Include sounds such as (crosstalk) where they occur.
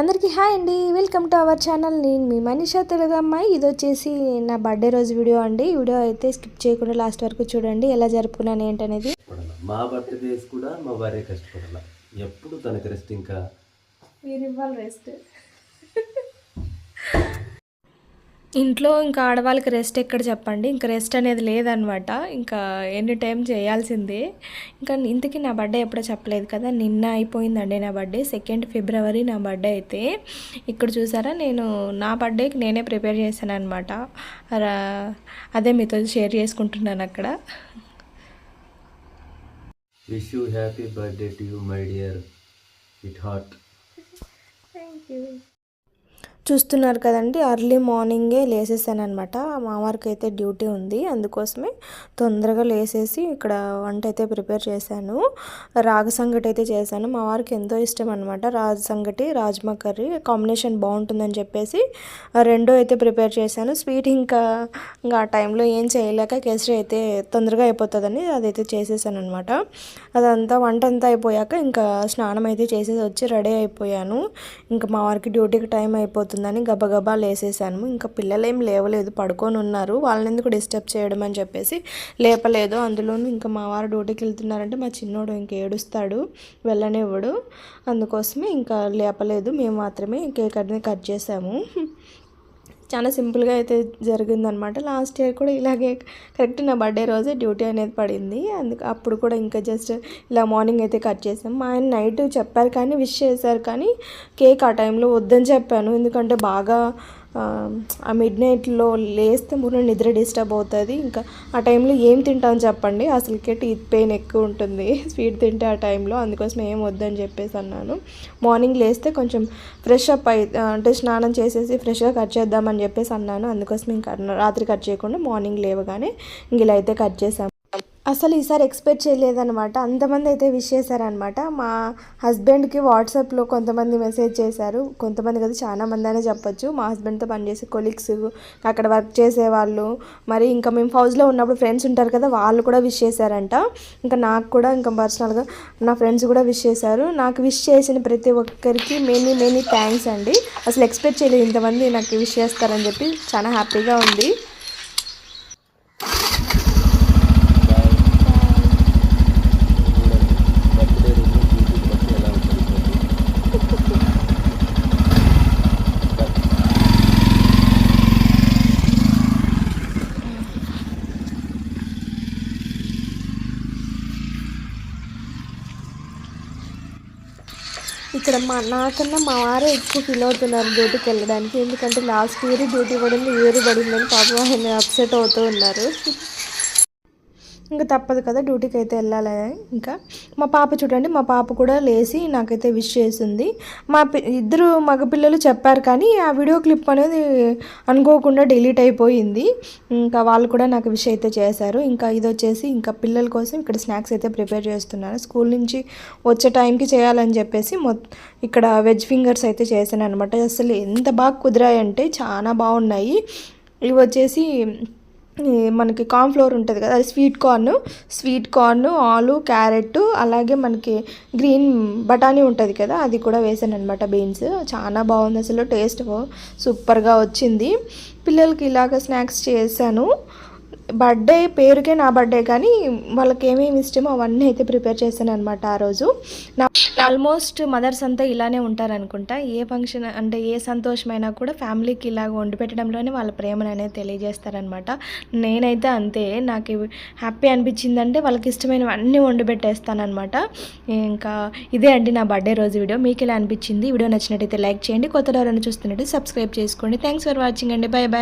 అందరికీ హాయ్ అండి. Welcome to our channel. నేను మీ మనీషా తెలుగు అమ్మాయి ఇది వచ్చేసి నా బర్త్డే రోజు వీడియో అండి. వీడియో అయితే స్కిప్ చేయకుండా లాస్ట్ వరకు చూడండి. ఎలా జరుపుకున్నాను ఏంటనేది? మా బర్త్డేస్ కూడా మా భార్య కష్టపడాల. ఎప్పుడు తనకి రెస్ట్ ఇంకా? మీరు ఇవ్వాలి రెస్ట్. ఇంట్లో ఇంకా ఆడవాళ్ళకి రెస్ట్ ఎక్కడ చెప్పండి? ఇంకా రెస్ట్ అనేది లేదనమాట. ఇంకా ఎనీ టైం చేయాల్సిందే. ఇంకా ఇంతకీ నా బర్త్డే ఎప్పుడో చెప్పలేదు కదా? నిన్న అయిపోయిందండి నా బర్త్డే సెకండ్ ఫిబ్రవరి నా బర్త్డే అయితే. ఇక్కడ చూసారా? నేను నా బర్త్డేకి నేనే ప్రిపేర్ చేశాను అనమాట అదే మీతో షేర్ చేసుకుంటున్నాను అక్కడ. Wish you happy birthday to you my dear it హార్ట్ చూస్తున్నారు కదండి అర్లీ మార్నింగే లేసేసాను అనమాట మా వారికి అయితే డ్యూటీ ఉంది అందుకోసమే తొందరగా లేసేసి ఇక్కడ వంట అయితే ప్రిపేర్ చేశాను. రాగ సంగటి అయితే చేశాను. మా వారికి ఎంతో ఇష్టం అనమాట రాజ సంగటి రాజ్మా కర్రీ కాంబినేషన్ బాగుంటుందని చెప్పేసి రెండో అయితే ప్రిపేర్ చేశాను. స్వీట్ ఇంకా ఇంకా ఆ టైంలో ఏం చేయలేక కేసరి అయితే తొందరగా అయిపోతుందని అదైతే చేసేసాను అనమాట అదంతా వంట అంతా అయిపోయాక ఇంకా స్నానం అయితే చేసేసి వచ్చి రెడీ అయిపోయాను. ఇంకా మా వారికి డ్యూటీకి టైం అయిపోతుంది. అయిపోతుందని గబగబా లేసేసాను ఇంకా పిల్లలేం లేవలేదు పడుకొని ఉన్నారు. వాళ్ళని ఎందుకు డిస్టర్బ్ చేయడం అని చెప్పేసి లేపలేదు. అందులోనూ ఇంకా మా వారు డ్యూటీకి వెళ్తున్నారంటే మా చిన్నోడు ఇంక ఏడుస్తాడు వెళ్ళనివ్వడు. అందుకోసమే ఇంకా లేపలేదు. మేము మాత్రమే కేక్ అనేది కట్ చేసాము. చాలా సింపుల్గా అయితే జరిగిందనమాట లాస్ట్ ఇయర్ కూడా ఇలాగే కరెక్ట్ నా బర్త్డే రోజే డ్యూటీ అనేది పడింది. అందుకు అప్పుడు కూడా ఇంకా జస్ట్ ఇలా మార్నింగ్ అయితే కట్ చేసాం. మా ఆయన నైట్ చెప్పారు కానీ విష్ చేశారు కానీ కేక్ ఆ టైంలో వద్దని చెప్పాను. ఎందుకంటే బాగా ఆ మిడ్ నైట్లో లేస్తే ముందు నిద్ర డిస్టర్బ్ అవుతుంది. ఇంకా ఆ టైంలో ఏం తింటాం చెప్పండి. అసలుకే టీత్ పెయిన్ ఎక్కువ ఉంటుంది. (laughs) స్వీట్ తింటే ఆ టైంలో అందుకోసం ఏం వద్దని చెప్పేసి అన్నాను. మార్నింగ్ లేస్తే కొంచెం ఫ్రెష్ అప్ అయి అంటే స్నానం చేసేసి ఫ్రెష్గా కట్ చేద్దామని చెప్పేసి అన్నాను. అందుకోసం ఇంకా రాత్రి కట్ చేయకుండా మార్నింగ్ లేవగానే ఇంక ఇలా అయితే కట్ చేసాము అసలు ఈసారి ఎక్స్పెక్ట్ చేయలేదన్నమాట. అంతమంది అయితే విష్ చేశారనమాట మా హస్బెండ్కి వాట్సాప్లో కొంతమంది మెసేజ్ చేశారు. కొంతమంది కదా చాలా మంది అనే చెప్పొచ్చు. మా హస్బెండ్తో పనిచేసే కొలీగ్స్ అక్కడ వర్క్ చేసేవాళ్ళు మరి ఇంకా మేము హౌస్లో ఉన్నప్పుడు ఫ్రెండ్స్ ఉంటారు కదా వాళ్ళు కూడా విష్ చేశారంట. ఇంకా నాకు కూడా ఇంకా పర్సనల్గా నా ఫ్రెండ్స్ కూడా విష్ చేశారు. నాకు విష్ చేసిన ప్రతి ఒక్కరికి మెనీ మెనీ థ్యాంక్స్ అండి. అసలు ఎక్స్పెక్ట్ చేయలేదు ఇంతమంది నాకు విష్ చేస్తారని చెప్పి చాలా హ్యాపీగా ఉంది బర్త్డే రోజు డ్యూటీకి బట్టి ఎలా ఉంటుంది ఇక్కడ మా నాకన్నా మా వారే ఎక్కువ ఫీల్ అవుతున్నారు డ్యూటీకి వెళ్ళడానికి. ఎందుకంటే లాస్ట్ ఇయర్ డ్యూటీ పడింది ఇయర్ పడిందని పాపం ఆయన అప్సెట్ అవుతూ ఉన్నారు. ఇంకా తప్పదు కదా డ్యూటీకి అయితే వెళ్ళాలి ఇంకా మా పాప చూడండి మా పాప కూడా లేచి నాకైతే విష్ చేసింది. మా ఇద్దరు మగపిల్లలు చెప్పారు కానీ ఆ వీడియో క్లిప్ అనేది అనుకోకుండా డిలీట్ అయిపోయింది. ఇంకా వాళ్ళు కూడా నాకు విష్ అయితే చేశారు. ఇంకా ఇది వచ్చేసి ఇంకా పిల్లల కోసం ఇక్కడ స్నాక్స్ అయితే ప్రిపేర్ చేస్తున్నాను. స్కూల్ నుంచి వచ్చే టైంకి చేయాలని చెప్పేసి ఇక్కడ వెజ్ ఫింగర్స్ అయితే చేశాను అనమాట అసలు ఎంత బాగా కుదిరాయంటే చాలా బాగున్నాయి. ఇవి వచ్చేసి మనకి కార్న్ ఫ్లోర్ ఉంటుంది కదా అది స్వీట్ కార్న్. స్వీట్ కార్న్ ఆలు క్యారెట్ అలాగే మనకి గ్రీన్ బఠానీ ఉంటుంది కదా అది కూడా వేసాను అనమాట బీన్స్. చాలా బాగుంది అసలు టేస్ట్. సూపర్గా వచ్చింది. పిల్లలకి ఇలాగ స్నాక్స్ చేశాను. బర్త్డే పేరుకే నా బర్త్డే కానీ వాళ్ళకి ఏమేమి ఇష్టమో అవన్నీ అయితే ప్రిపేర్ చేశాను అనమాట ఆ రోజు. నా ఆల్మోస్ట్ మదర్స్ అంతా ఇలానే ఉంటారనుకుంటా. ఏ ఫంక్షన్ అంటే ఏ సంతోషమైనా కూడా ఫ్యామిలీకి ఇలాగ వండి పెట్టడంలోనే వాళ్ళ ప్రేమను అనేది తెలియజేస్తారనమాట నేనైతే అంతే నాకు హ్యాపీ అనిపించిందంటే వాళ్ళకి ఇష్టమైనవన్నీ వండి పెట్టేస్తానమాట ఇంకా ఇదే అండి నా బర్త్డే రోజు వీడియో. మీకు ఇలా అనిపించింది? వీడియో నచ్చినట్టయితే లైక్ చేయండి కొత్త ఎవరైనా చూస్తున్నట్టు సబ్స్క్రైబ్ చేసుకోండి. థ్యాంక్స్ ఫర్ వాచింగ్ అండి. Bye bye.